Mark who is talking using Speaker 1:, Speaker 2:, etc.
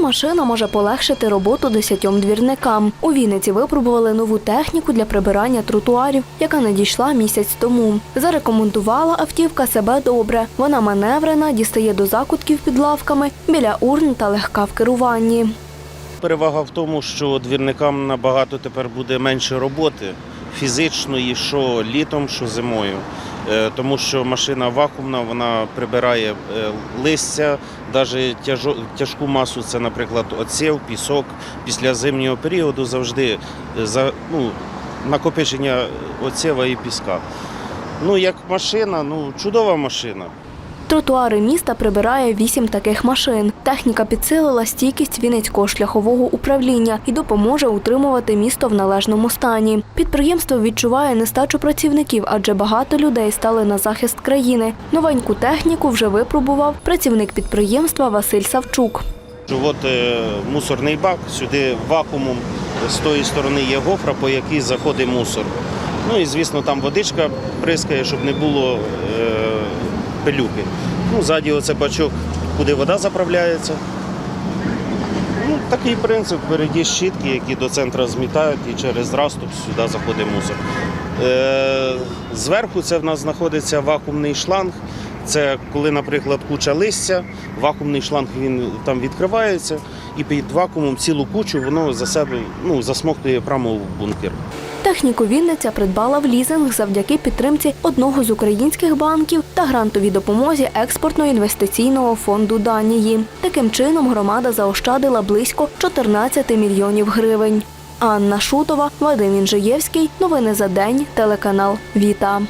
Speaker 1: Машина може полегшити роботу десятьом двірникам. У Вінниці випробували нову техніку для прибирання тротуарів, яка надійшла місяць тому. Зарекомендувала автівка себе добре. Вона маневрена, дістає до закутків під лавками, біля урн та легка в керуванні.
Speaker 2: Перевага в тому, що двірникам набагато тепер буде менше роботи фізичної, що літом, що зимою. Е, Тому що машина вакуумна, вона прибирає е, листя, навіть тяжку масу, це, наприклад, оців, пісок. Після зимнього періоду завжди е, ну, накопичення оцева і піска. Ну, як машина, ну, чудова машина.
Speaker 1: Тротуари міста прибирає вісім таких машин. Техніка підсилила стійкість Вінницького шляхового управління і допоможе утримувати місто в належному стані. Підприємство відчуває нестачу працівників, адже багато людей стали на захист країни. Новеньку техніку вже випробував працівник підприємства Василь Савчук.
Speaker 2: От е, мусорний бак, сюди вакуумом з тої сторони є гофра, по якій заходить мусор. Ну і звісно, там водичка прискає, щоб не було е, пилюки. Ну, ззаді оце бачок, куди вода заправляється. Ну, такий принцип, впереді щітки, які до центру змітають і через раступ сюди заходить мусор. Е, зверху це в нас знаходиться вакуумний шланг. Це коли, наприклад, куча листя, вакуумний шланг він там відкривається, і під вакуумом цілу кучу воно за себе ну, засмоктує прямо в бункер.
Speaker 1: Техніку Вінниця придбала в лізинг завдяки підтримці одного з українських банків та грантовій допомозі експортно-інвестиційного фонду Данії. Таким чином громада заощадила близько 14 мільйонів гривень. Анна Шутова, Вадим Інжиєвський. Новини за день. Телеканал Віта.